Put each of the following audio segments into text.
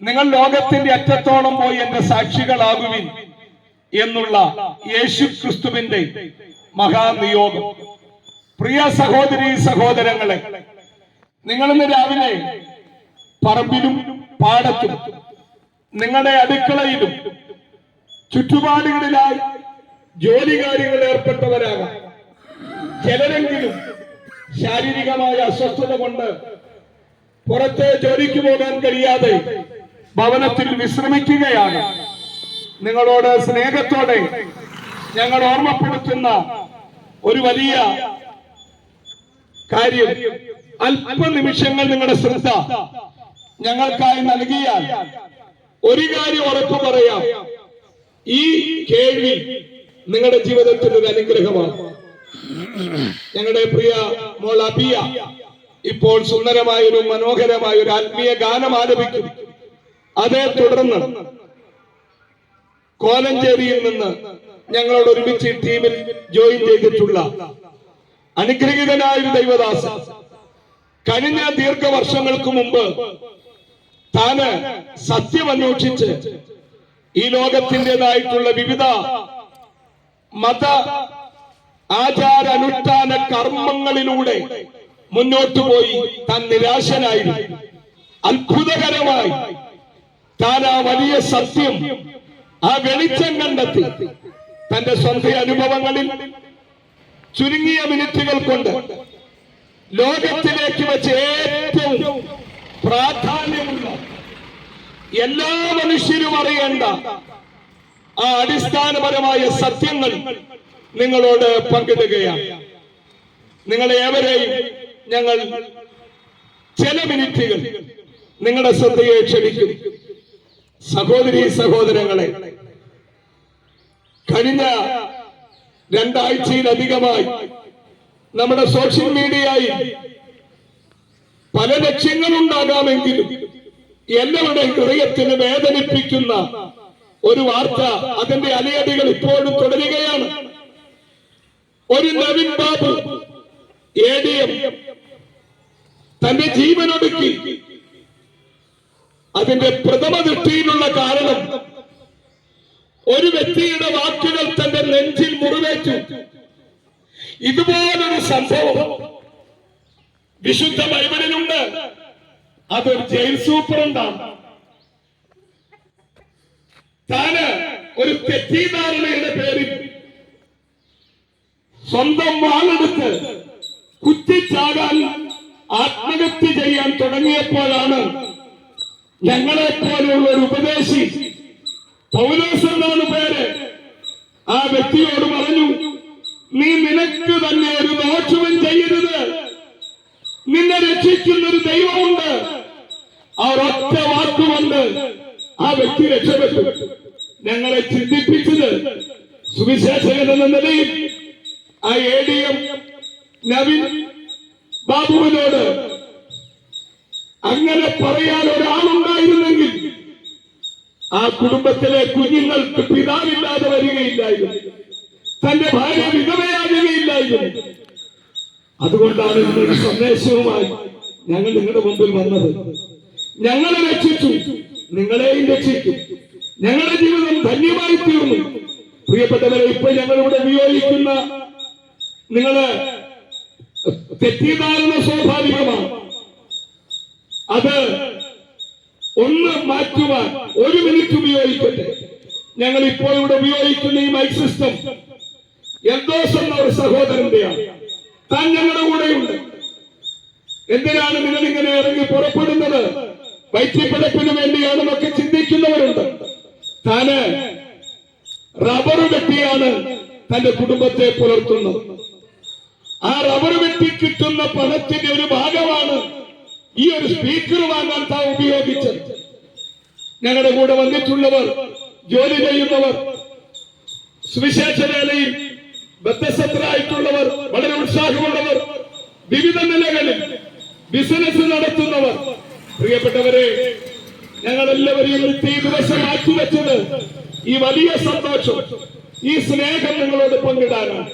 നിങ്ങൾ ലോകത്തിന്റെ അറ്റത്തോളം പോയി എന്റെ സാക്ഷികളാകുവിൻ എന്നുള്ള യേശു ക്രിസ്തുവിന്റെ മഹാനിയോഗം. പ്രിയ സഹോദരി സഹോദരങ്ങളെ നിങ്ങളിന്ന് രാവിലെ പറമ്പിലും പാടത്തും നിങ്ങളുടെ അടുക്കളയിലും ചുറ്റുപാടുകളിലായി ജോലി കാര്യങ്ങളിൽ ഏർപ്പെട്ടവരാകാം. ചിലരെങ്കിലും ശാരീരികമായ അസ്വസ്ഥത കൊണ്ട് പുറത്തെ ജോലിക്ക് പോകാൻ കഴിയാതെ ഭവനത്തിൽ വിശ്രമിക്കുകയാണ്. നിങ്ങളോട് സ്നേഹത്തോടെ ഞങ്ങൾ ഓർമ്മപ്പെടുത്തുന്ന ഒരു വലിയ കാര്യം. അല്പനിമിഷങ്ങൾ നിങ്ങളുടെ ശ്രദ്ധ ഞങ്ങൾക്കായി നൽകിയാൽ ഒരു കാര്യം ഉറപ്പു പറയാം. ഈ കേൾവി നിങ്ങളുടെ ജീവിതത്തിൽ ഒരു അനുഗ്രഹമാണ്. ഞങ്ങളുടെ പ്രിയ മോൾ അബിയ ഇപ്പോൾ സുന്ദരമായ ഒരു മനോഹരമായ ഒരു ആത്മീയ ഗാനം ആലപിക്കും. അതേ തുടർന്ന് കോലഞ്ചേരിയിൽ നിന്ന് ഞങ്ങളോട് ഒരുമിച്ച് ടീമിൽ ജോയിൻ ചെയ്തിട്ടുള്ള അനുഗ്രഹീതനായ ഒരു ദൈവദാസൻ. കഴിഞ്ഞ ദീർഘവർഷങ്ങൾക്ക് മുമ്പ് താന് സത്യം അന്വേഷിച്ച് ഈ ലോകത്തിന്റെതായിട്ടുള്ള വിവിധ മത ആചാര അനുഷ്ഠാന കർമ്മങ്ങളിലൂടെ മുന്നോട്ടു പോയി താൻ നിരാശനായിരുന്നു അത്ഭുതകരമായി താൻ ആ വലിയ സത്യം ആ വെളിച്ചം കണ്ടെത്തി. തന്റെ സ്വന്തം അനുഭവങ്ങളിൽ ചുരുങ്ങിയ മിനിറ്റുകൾ കൊണ്ട് ലോകത്തിലേക്ക് വെച്ച് ഏറ്റവും പ്രാധാന്യമുള്ള എല്ലാ മനുഷ്യരും അറിയേണ്ട ആ അടിസ്ഥാനപരമായ സത്യങ്ങൾ നിങ്ങളോട് പങ്കിടുകയാണ്. നിങ്ങൾ ഏവരെയും ഞങ്ങൾ ചില മിനിറ്റുകൾ നിങ്ങളുടെ ശ്രദ്ധയെ ക്ഷണിക്കും. സഹോദരി സഹോദരങ്ങളെ കഴിഞ്ഞ രണ്ടാഴ്ചയിലധികമായി നമ്മുടെ സോഷ്യൽ മീഡിയയിൽ പല ലക്ഷ്യങ്ങളുണ്ടാകാമെങ്കിലും എല്ലാവരുടെയും ഹൃദയത്തിന് വേദനിപ്പിക്കുന്ന ഒരു വാർത്ത അതിന്റെ അലയടികൾ ഇപ്പോഴും തുടരുകയാണ്. ഒരു Naveen Babu A D M തന്റെ ജീവനൊടുക്കി അതിന്റെ പ്രഥമ ദൃഷ്ടിയിലുള്ള കാരണം ഒരു വ്യക്തിയുടെ വാക്കുകൾ തന്റെ നെഞ്ചിൽ മുറിവേറ്റു. ഇതുപോലൊരു സംഭവം വിശുദ്ധ ബൈബിളിലുണ്ട്. അതൊരു ജയിൽ സൂപ്രണ്ടാണ്. താന് ഒരു തെറ്റിദ്ധാരണയുടെ പേരിൽ സ്വന്തം വാളെടുത്ത് കുത്തിച്ചാടാൻ ആത്മഹത്യ ചെയ്യാൻ തുടങ്ങിയപ്പോഴാണ് ഞങ്ങളെ പോലുള്ള ഒരു ഉപദേശി. പൗലോസ് എന്നാണ് പേര്. ആ വ്യക്തിയോട് പറഞ്ഞു നീ നിനക്ക് തന്നെ ഒരു ദോഷവും ചെയ്യരുത്. നിന്നെ രക്ഷിക്കുന്ന ഒരു ദൈവമുണ്ട്. ആ ഒറ്റ വാക്കുകൊണ്ട് ആ വ്യക്തി രക്ഷപ്പെട്ടു. ഞങ്ങളെ ചിന്തിപ്പിച്ചത് സുവിശേഷകൻ എന്ന നിലയിൽ ആ എ ഡി എം നവീൻ ബാബുവിനോട് അങ്ങനെ ഒരാളുണ്ടായിരുന്നെങ്കിൽ ആ കുടുംബത്തിലെ കുഞ്ഞുങ്ങൾക്ക് പിതാവില്ലാതെ വരികയില്ലായിരുന്നു. തന്റെ ഭാര്യ വിധവയാകുകയില്ലായിരുന്നു. അതുകൊണ്ടാണ് നിങ്ങളുടെ സന്ദേശവുമായി ഞങ്ങൾ നിങ്ങളുടെ മുമ്പിൽ വന്നത്. ഞങ്ങളെ രക്ഷിച്ചു. നിങ്ങളെയും രക്ഷിക്കും. ഞങ്ങളുടെ ജീവിതം ധന്യമായി തീർന്നു. പ്രിയപ്പെട്ടവരെ ഇപ്പോൾ ഞങ്ങളിവിടെ നിയോഗിക്കുന്ന നിങ്ങൾ തെറ്റിദ്ധാരണ സ്വാഭാവികമാണ്. അത് ഒന്ന് മാറ്റുവാൻ ഒരു മിനിറ്റ് ഉപയോഗിക്കട്ടെ. ഞങ്ങൾ ഇപ്പോൾ ഇവിടെ ഉപയോഗിക്കുന്ന ഈ മൈക്ക് സിസ്റ്റം എന്തോസ് എന്ന ഒരു സഹോദരന്റെയാണ്. താൻ ഞങ്ങളുടെ കൂടെയുണ്ട്. എന്തിനാണ് നിങ്ങൾ ഇങ്ങനെ ഇറങ്ങി പുറപ്പെടുന്നത്? വൈദ്യപ്പെടപ്പിന് വേണ്ടിയാണെന്നൊക്കെ ചിന്തിക്കുന്നവരുണ്ട്. താന് റബ്ബർ വെട്ടിയാണ് തന്റെ കുടുംബത്തെ പുലർത്തുന്നത്. ആ റബ്ബർ വെട്ടി കിട്ടുന്ന പണത്തിന്റെ ഒരു ഭാഗമാണ് ഈ ഒരു സ്പീക്കർ വാങ്ങാൻ താ ഉപയോഗിച്ചത്. ഞങ്ങളുടെ കൂടെ വന്നിട്ടുള്ളവർ ജോലി ചെയ്യുന്നവർ സുവിശേഷ വേലയിൽ ബദ്ധസത്തരായിട്ടുള്ളവർ വളരെ ഉത്സാഹമുള്ളവർ വിവിധ നിലകളിൽ ബിസിനസ് നടത്തുന്നവർ. പ്രിയപ്പെട്ടവരെ ഞങ്ങളെല്ലാവരെയും ഈ ദിവസം മാറ്റിവെച്ചത് ഈ വലിയ സന്തോഷം ഈ സ്നേഹം നിങ്ങളോട് പങ്കിടാനാണ്.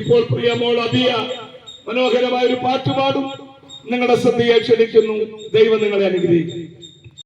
ഇപ്പോൾ പ്രിയമോൾ അബിയ മനോഹരമായ ഒരു പാട്ട് പാടും. നിങ്ങളുടെ ശ്രദ്ധയെ ക്ഷണിക്കുന്നു. ദൈവം നിങ്ങളെ അനുഗ്രഹിക്കും.